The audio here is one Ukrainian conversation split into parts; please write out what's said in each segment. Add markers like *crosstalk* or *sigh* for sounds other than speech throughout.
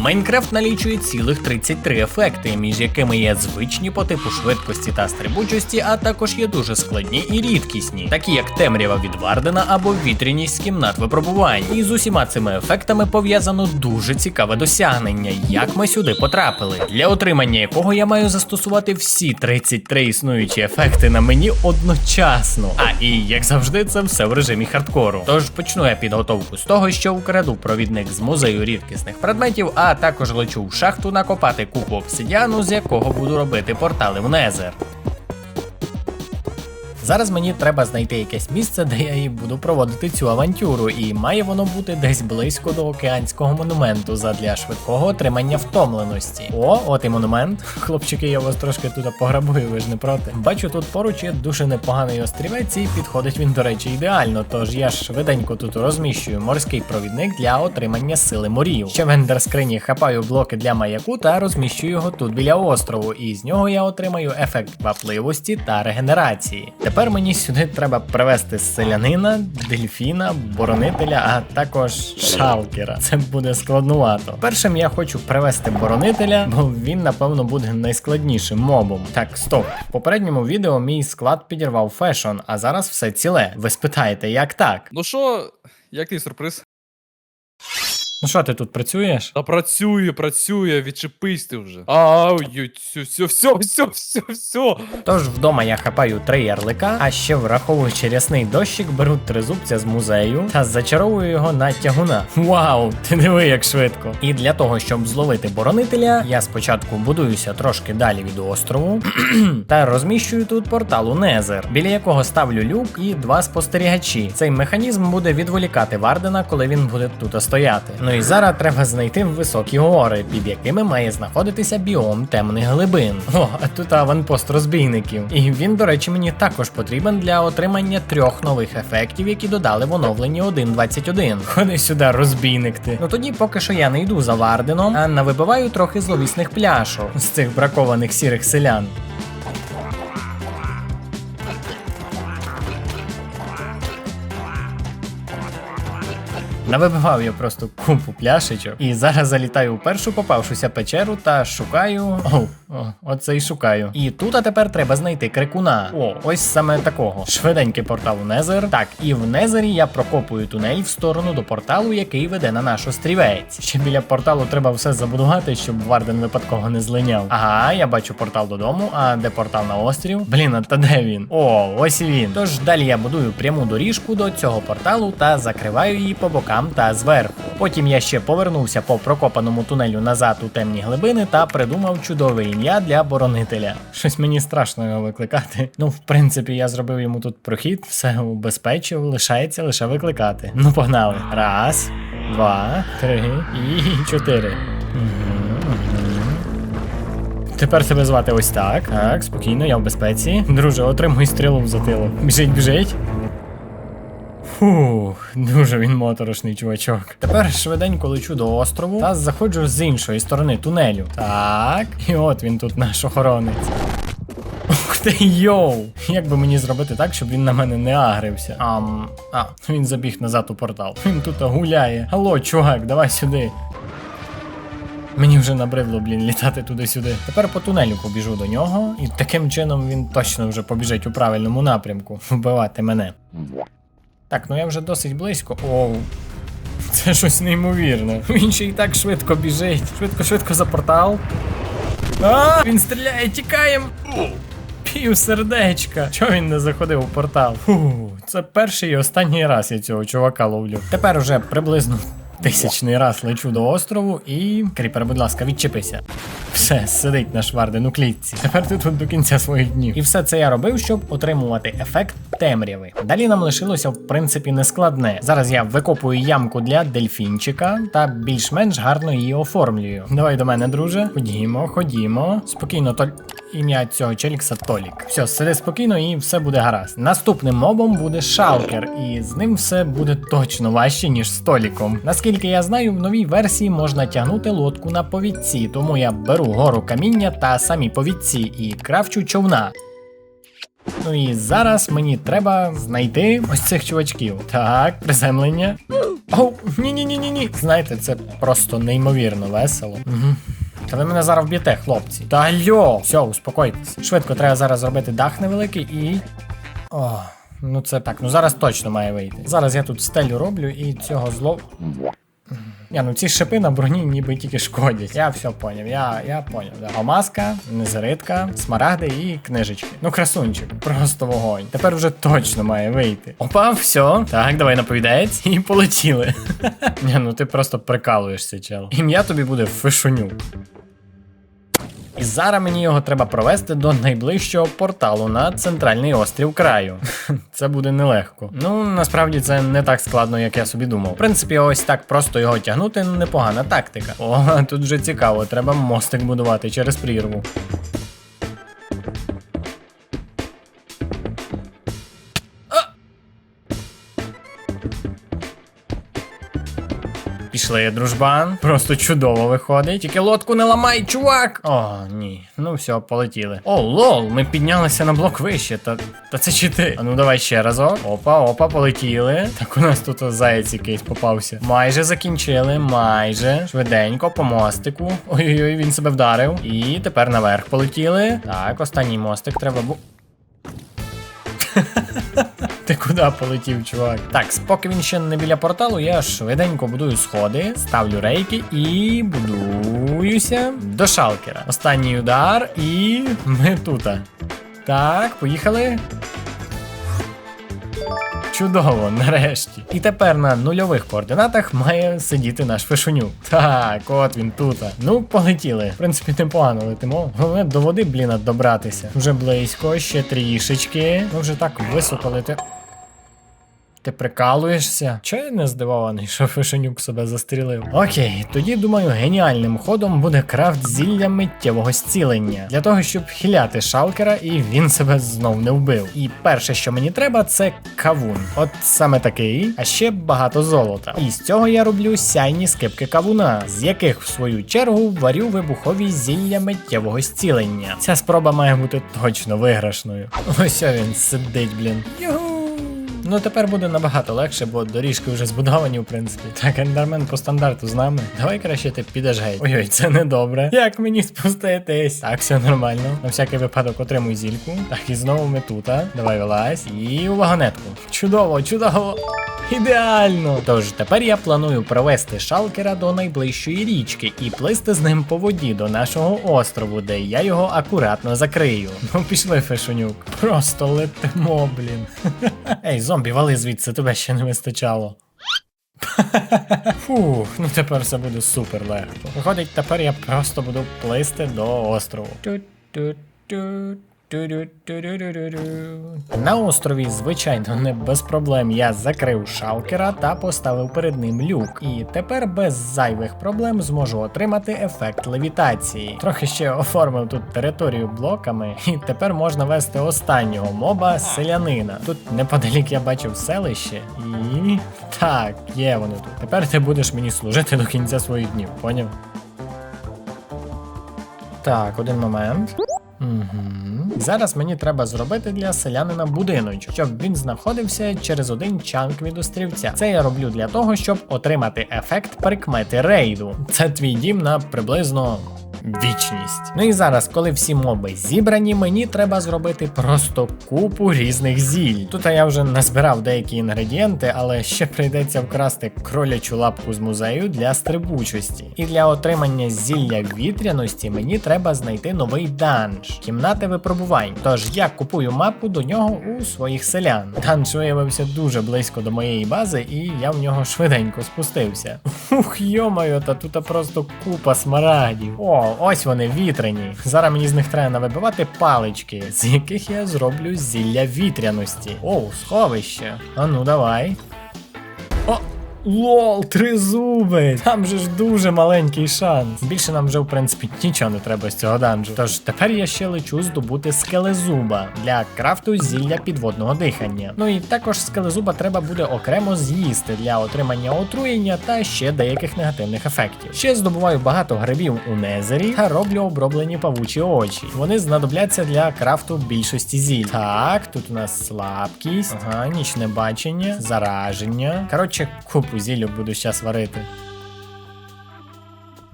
Майнкрафт налічує цілих 33 ефекти, між якими є звичні по типу швидкості та стрибучості, а також є дуже складні і рідкісні, такі як темрява від Вардена або вітряність з кімнат випробувань. І з усіма цими ефектами пов'язано дуже цікаве досягнення, як ми сюди потрапили, для отримання якого я маю застосувати всі 33 існуючі ефекти на мені одночасно. А і як завжди, це все в режимі хардкору. Тож почну я підготовку з того, що украду провідник з музею рідкісних предметів, а також лечу в шахту накопати купу обсидіану, з якого буду робити портали в Незер. Зараз мені треба знайти якесь місце, де я і буду проводити цю авантюру, і має воно бути десь близько до океанського монументу задля швидкого отримання втомленості. О, от і монумент. *laughs* Хлопчики, я вас трошки тут пограбую, ви ж не проти. Бачу, тут поруч є дуже непоганий острівець, і підходить він, до речі, ідеально. Тож я швиденько тут розміщую морський провідник для отримання сили морів. Ще в ендерскрині хапаю блоки для маяку та розміщую його тут біля острову, і з нього я отримаю ефект квапливості та регенерації. Тепер мені сюди треба привезти селянина, дельфіна, боронителя, а також шалкера. Це буде складнувато. Першим я хочу привезти боронителя, бо він, напевно, буде найскладнішим мобом. Так, стоп. В попередньому відео мій склад підірвав фешон, а зараз все ціле. Ви спитаєте, як так? Ну що, як твій сюрприз? Ну що, ти тут працюєш? Та працює, працює, відчепись ти вже. Ау, все, все, все, все, все, все. Тож вдома я хапаю три ярлика, а ще враховуючи рясний дощик, беру тризубця з музею та зачаровую його на тягуна. Вау, ти диви, як швидко! І для того, щоб зловити боронителя, я спочатку будуюся трошки далі від острову *clears throat* та розміщую тут портал у Незер, біля якого ставлю люк і два спостерігачі. Цей механізм буде відволікати Вардена, коли він буде тут стояти. Ну і зараз треба знайти високі гори, під якими має знаходитися біом темних глибин. О, а тут аванпост розбійників. І він, до речі, мені також потрібен для отримання трьох нових ефектів, які додали в оновленні 1.21. Ходи сюди, розбійник ти. Ну тоді поки що я не йду за Варденом, а навибиваю трохи зловісних пляшок з цих бракованих сірих селян. Навибивав я просто купу пляшечок і зараз залітаю у першу попавшуся печеру та шукаю. О, о, оце й шукаю. І тут а тепер треба знайти крикуна. О, ось саме такого. Швиденький портал у Незер. Так, і в Незері я прокопую тунель в сторону до порталу, який веде на наш острівець. Ще біля порталу треба все забудувати, щоб Варден випадково не злиняв. Ага, я бачу портал додому. А де портал на острів? Блін, а та де він? О, ось і він. Тож далі я будую пряму доріжку до цього порталу та закриваю її по бокам та зверху. Потім я ще повернувся по прокопаному тунелю назад у темні глибини та придумав чудове ім'я для боронителя. Щось мені страшно його викликати. Ну, в принципі, я зробив йому тут прохід, все убезпечив, лишається лише викликати. Ну, погнали. Раз, два, три і чотири. Тепер себе звати ось так. Так, спокійно, я в безпеці. Друже, отримуй стрілу в затилок. Біжить, біжить. Фух, дуже він моторошний чувачок. Тепер швиденько лечу до острову та заходжу з іншої сторони тунелю. Так, і от він тут наш охоронець. Ух ти йоу! Як би мені зробити так, щоб він на мене не агрився? Ам, а, він забіг назад у портал. Він тут гуляє. Алло, чувак, давай сюди. Мені вже набридло, блін, літати туди-сюди. Тепер по тунелю побіжу до нього, і таким чином він точно вже побіжить у правильному напрямку вбивати мене. Так, ну я вже досить близько. Оу. Це щось неймовірне. Він ще й так швидко біжить. Швидко, швидко за портал. А, він стріляє, тікаєм. Пів сердечка. Чого він не заходив у портал? Фу, це перший і останній раз я цього чувака ловлю. Тепер уже приблизно тисячний раз лечу до острову і. Кріпер, будь ласка, відчепися. Все, сидить наш Варден у клітці. Тепер ти тут до кінця своїх днів. І все це я робив, щоб отримувати ефект темряви. Далі нам лишилося, в принципі, нескладне. Зараз я викопую ямку для дельфінчика та більш-менш гарно її оформлюю. Давай до мене, друже. Ходімо, ходімо. Спокійно, толь. Ім'я цього челікса Толік. Все, сиди спокійно і все буде гаразд. Наступним мобом буде шалкер, і з ним все буде точно важче, ніж з Толіком. Наскільки я знаю, в новій версії можна тягнути лодку на повідці, тому я беру гору каміння та самі повідці і крафчу човна. Ну і зараз мені треба знайти ось цих чувачків. Так, приземлення. Оу, ні-ні-ні-ні-ні. Знаєте, це просто неймовірно весело. Та ви мене зараз вб'єте, хлопці. Та альо! Все, успокойтесь. Швидко треба зараз зробити дах невеликий і. О, ну це так, ну зараз точно має вийти. Зараз я тут стелю роблю і цього зло. Я, ну ці шипи на броні ніби тільки шкодять. Я все поняв, я, я поняв. Да. Омаска, незаритка, смарагди і книжечки. Ну, красунчик, просто вогонь. Тепер вже точно має вийти. Опа, все. Так, давай наповідається і полетіли. *laughs* Ні, ну ти просто прикалуєшся, чел. Ім'я тобі буде Фишунюк. І зараз мені його треба провести до найближчого порталу на центральний острів краю. *laughs* Це буде нелегко. Ну насправді це не так складно, як я собі думав. В принципі, ось так просто його тягнути непогана тактика. О, *laughs* тут вже цікаво, треба мостик будувати через прірву. Пішли, дружбан. Просто чудово виходить. Тільки лодку не ламай, чувак. О, ні. Ну все, полетіли. О, лол, ми піднялися на блок вище. Та, та це чи ти? А ну давай ще разок. Опа, опа, полетіли. Так у нас тут заяць якийсь попався. Майже закінчили, майже. Швиденько, по мостику. Ой-ой-ой, він себе вдарив. І тепер наверх полетіли. Так, останній мостик треба бу. Ти куди полетів, чувак? Так, поки він ще не біля порталу, я швиденько будую сходи, ставлю рейки і будуюся до шалкера. Останній удар, і ми тут. Так, поїхали. Чудово, нарешті. І тепер на нульових координатах має сидіти наш фишунюк. Так, от він тут. Ну, полетіли. В принципі, непогано летимо. Головне до води, блін, добратися. Вже близько, ще трішечки. Ми вже так високо летимо. Ти прикалуєшся? Я не здивований, що Фишенюк себе застрілив? Окей, тоді думаю, геніальним ходом буде крафт зілля миттєвого зцілення для того, щоб хиляти шалкера і він себе знов не вбив. І перше, що мені треба, це кавун. От саме такий, а ще багато золота. І з цього я роблю сяйні скипки кавуна, з яких в свою чергу варю вибухові зілля миттєвого зцілення. Ця спроба має бути точно виграшною. Ось він сидить, блін. Югу. Ну тепер буде набагато легше, бо доріжки вже збудовані, в принципі. Так, ендермен по стандарту з нами. Давай краще ти підеш геть. Ой-ой, це не добре. Як мені спуститись? Так, все нормально. На всякий випадок отримуй зільку. Так, і знову ми тут. а. Давай вилазь. І у вагонетку. Чудово, чудово. Ідеально! Тож тепер я планую провести шалкера до найближчої річки і плисти з ним по воді до нашого острову, де я його акуратно закрию. Ну пішли, Фешунюк. Просто летимо, блін. *laughs* Ей, зомбі, вали звідси, тебе ще не вистачало. Фух, ну тепер все буде супер легко. Виходить, тепер я просто буду плисти до острову. Ту-ту-ту. На острові, звичайно, не без проблем я закрив шалкера та поставив перед ним люк. І тепер без зайвих проблем зможу отримати ефект левітації. Трохи ще оформив тут територію блоками, і тепер можна вести останнього моба селянина. Тут неподалік я бачив селище, і так, є вони тут. Тепер ти будеш мені служити до кінця своїх днів, поняв? Так, один момент. Угу. Зараз мені треба зробити для селянина будиночок, щоб він знаходився через один чанк від острівця. Це я роблю для того, щоб отримати ефект прикмети рейду. Це твій дім на приблизно. Вічність. Ну і зараз, коли всі моби зібрані, мені треба зробити просто купу різних зіль. Тут я вже назбирав деякі інгредієнти, але ще прийдеться вкрасти кролячу лапку з музею для стрибучості. І для отримання зілля вітряності мені треба знайти новий данж кімнати випробувань. Тож я купую мапу до нього у своїх селян. Данж виявився дуже близько до моєї бази, і я в нього швиденько спустився. *laughs* Ух, йомаю, та тут просто купа смарагдів. О, ось вони вітряні. Зараз мені з них треба навибивати палички, з яких я зроблю зілля вітряності. О, сховище. А ну давай. О! Лол, три зуби! Там же ж дуже маленький шанс. Більше нам вже, в принципі, нічого не треба з цього данжу. Тож тепер я ще лечу здобути скелезуба для крафту зілля підводного дихання. Ну і також скелезуба треба буде окремо з'їсти для отримання отруєння та ще деяких негативних ефектів. Ще здобуваю багато грибів у незері та роблю оброблені павучі очі. Вони знадобляться для крафту більшості зіль. Так, тут у нас слабкість, ага, нічне бачення, зараження. Коротше, купа купу зіллю буду щас варити.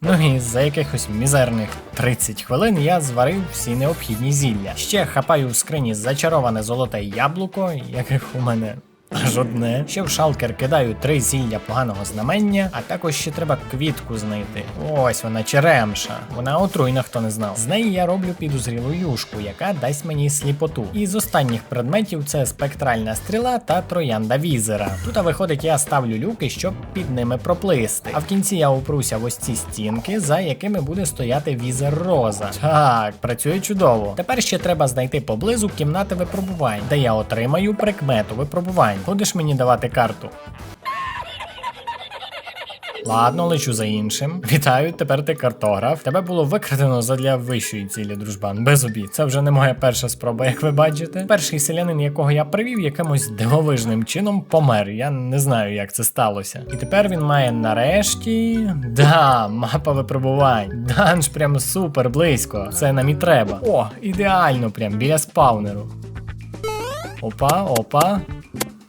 Ну і за якихось мізерних 30 хвилин я зварив всі необхідні зілля. Ще хапаю в скрині зачароване золоте яблуко, яких у мене. Аж одне. Ще в шалкер кидаю три зілля поганого знамення, а також ще треба квітку знайти. Ось вона черемша. Вона отруйна, хто не знав. З неї я роблю підозрілу юшку, яка дасть мені сліпоту. І з останніх предметів це спектральна стріла та троянда візера. Тут виходить, я ставлю люки, щоб під ними проплисти. А в кінці я упруся в ось ці стінки, за якими буде стояти візер роза. Так, працює чудово. Тепер ще треба знайти поблизу кімнати випробувань, де я отримаю прикмету випробувань. Будеш мені давати карту? Ладно, лечу за іншим. Вітаю, тепер ти картограф. Тебе було викрадено задля вищої цілі, дружбан. Без обід. Це вже не моя перша спроба, як ви бачите. Перший селянин, якого я привів, якимось дивовижним чином помер. Я не знаю, як це сталося. І тепер він має нарешті. Да, мапа випробувань. Данж прям супер близько. Це нам і треба. О, ідеально, прям біля спаунеру. Опа, опа.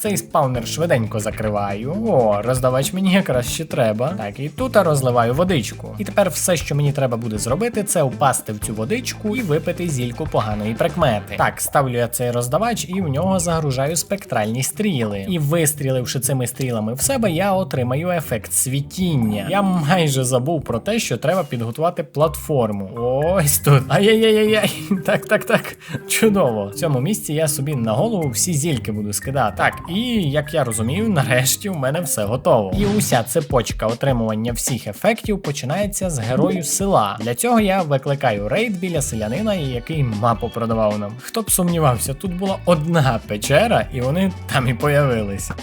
Цей спаунер швиденько закриваю. О, роздавач мені якраз ще треба. Так, і тут розливаю водичку. І тепер все, що мені треба буде зробити, це впасти в цю водичку і випити зільку поганої прикмети. Так, ставлю я цей роздавач і в нього загружаю спектральні стріли. І вистріливши цими стрілами в себе, я отримаю ефект світіння. Я майже забув про те, що треба підготувати платформу. Ось тут. Ай-яй-яй-яй. *laughs* Так, так, так. Чудово. В цьому місці я собі на голову всі зільки буду скидати. Так, і як я розумію, нарешті у мене все готово. І уся цепочка отримування всіх ефектів починається з герою села. Для цього я викликаю рейд біля селянина, який мапу продавав нам. Хто б сумнівався, тут була одна печера, і вони там і появилися.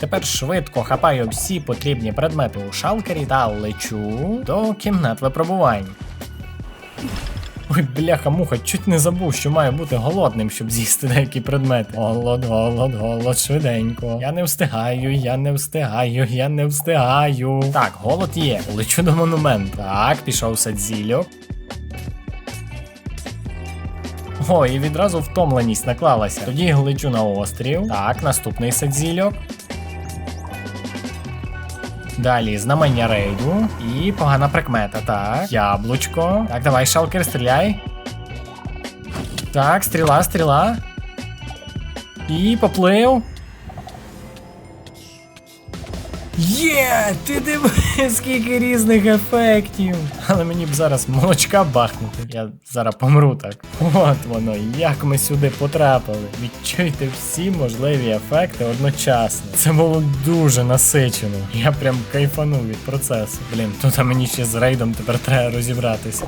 Тепер швидко хапаю всі потрібні предмети у шалкері та лечу до кімнат випробувань. Ой, бляха, муха, чуть не забув, що маю бути голодним, щоб з'їсти деякі предмети. Голод, голод, голод, швиденько. Я не встигаю, я не встигаю, я не встигаю. Так, голод є. Лечу до монументу. Так, пішов сет зільок. О, і відразу втомленість наклалася. Тоді лечу на острів. Так, наступний сет зільок. Далі знамення рейду і погана прикмета. Так, яблучко. Так, давай, шалкер, стріляй. Так, стріла, стріла. І поплив. Є! Ти диви, скільки різних ефектів. Але мені б зараз молочка бахнути. Я зараз помру так. От воно, як ми сюди потрапили. Відчуйте всі можливі ефекти одночасно. Це було дуже насичено. Я прям кайфанув від процесу. Блін, тут мені ще з рейдом тепер треба розібратися.